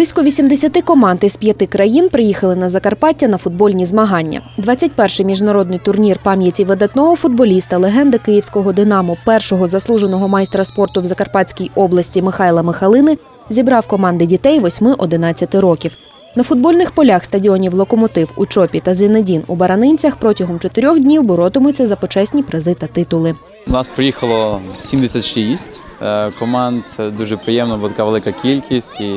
Близько 80 команд із п'яти країн приїхали на Закарпаття на футбольні змагання. 21-й міжнародний турнір пам'яті видатного футболіста, легенди київського Динамо, першого заслуженого майстра спорту в Закарпатській області Михайла Михалини зібрав команди дітей 8-11 років. На футбольних полях стадіонів Локомотив у Чопі та Зінедін у Баранинцях протягом чотирьох днів боротимуться за почесні призи та титули. У нас приїхало 76 е, команд. Це дуже приємно, бо така велика кількість. І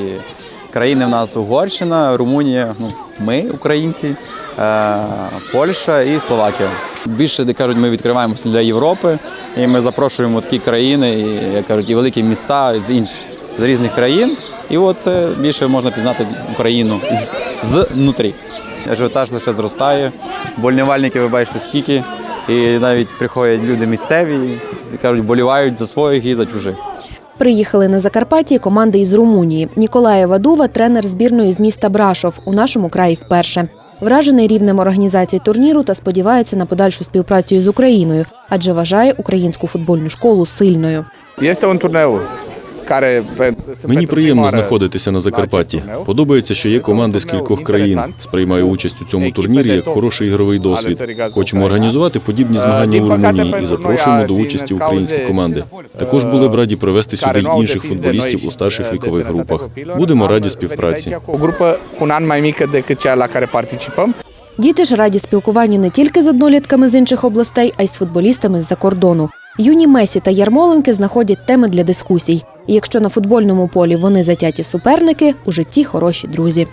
країни в нас Угорщина, Румунія, ну, ми, українці, е, Польща і Словакія. Більше, де кажуть, ми відкриваємося для Європи, і ми запрошуємо такі країни, і, як кажуть, і великі міста з інших з різних країн. І от це більше можна пізнати Україну з, знутрі. Ажіотаж лише зростає. Больнивальники, ви бачите, скільки. І навіть приходять люди місцеві, і кажуть, болівають за своїх і за чужих. Приїхали на Закарпатті команди із Румунії. Ніколаєва Вадува тренер збірної з міста Брашов, у нашому краї вперше. Вражений рівнем організації турніру та сподівається на подальшу співпрацю з Україною, адже вважає українську футбольну школу сильною. Є pe- sunt Мені приємно знаходитися на Закарпатті. Подобається, що є команди з кількох країн. Сприймаю участь у цьому турнірі як хороший ігровий досвід. Хочемо організувати подібні змагання у Румунії і запрошуємо до участі українські команди. Також були б раді привезти сюди й інших футболістів у старших вікових групах. Будемо раді співпраці. Діти ж раді спілкуванню не тільки з однолітками з інших областей, а й з футболістами з-за кордону. Юні Месі та Ярмоленки знаходять теми для дискусій. І якщо на футбольному полі вони затяті суперники, у житті хороші друзі.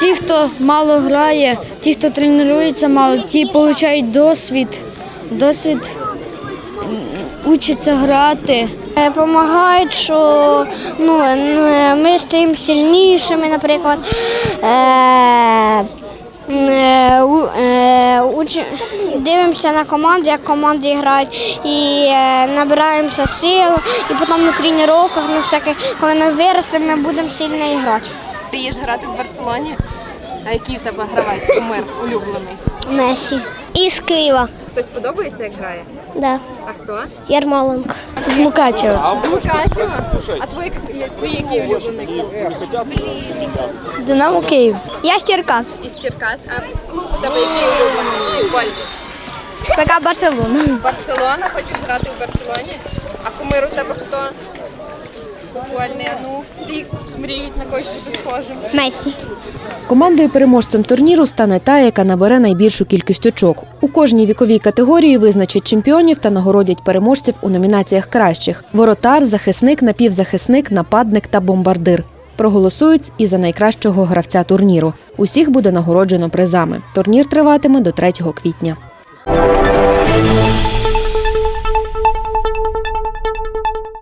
Ті, хто мало грає, ті, хто тренується мало, ті отримують досвід. Досвід учаться грати. Допомагають, що ну, е, ми стаємо сильнішими, наприклад. Е, е, е, уч- Дивимося на команди, як команди грають, і е, набираємося сил, і потім на тренуваннях, на всяких, коли ми виростемо, ми будемо сильно грати. Ти їдеш грати в Барселоні? А який в тебе гравець кумир улюблений? Месі. Із Києва. Хтось подобається, як грає? Да. А хто? Ярмоленко. З Мукачева. З Мукачева? А твій, твій який улюблений клуб? Динамо Київ. Я з Черкас. Із Черкас. А клуб у тебе який улюблений? ПК Барселона. Барселона? Хочеш грати в Барселоні? А кумир у тебе хто? Футбольний, а ну, всі мріють на когось бути схожим. Месі. Командою переможцем турніру стане та, яка набере найбільшу кількість очок. У кожній віковій категорії визначать чемпіонів та нагородять переможців у номінаціях кращих: воротар, захисник, напівзахисник, нападник та бомбардир проголосують і за найкращого гравця турніру. Усіх буде нагороджено призами. Турнір триватиме до 3 квітня.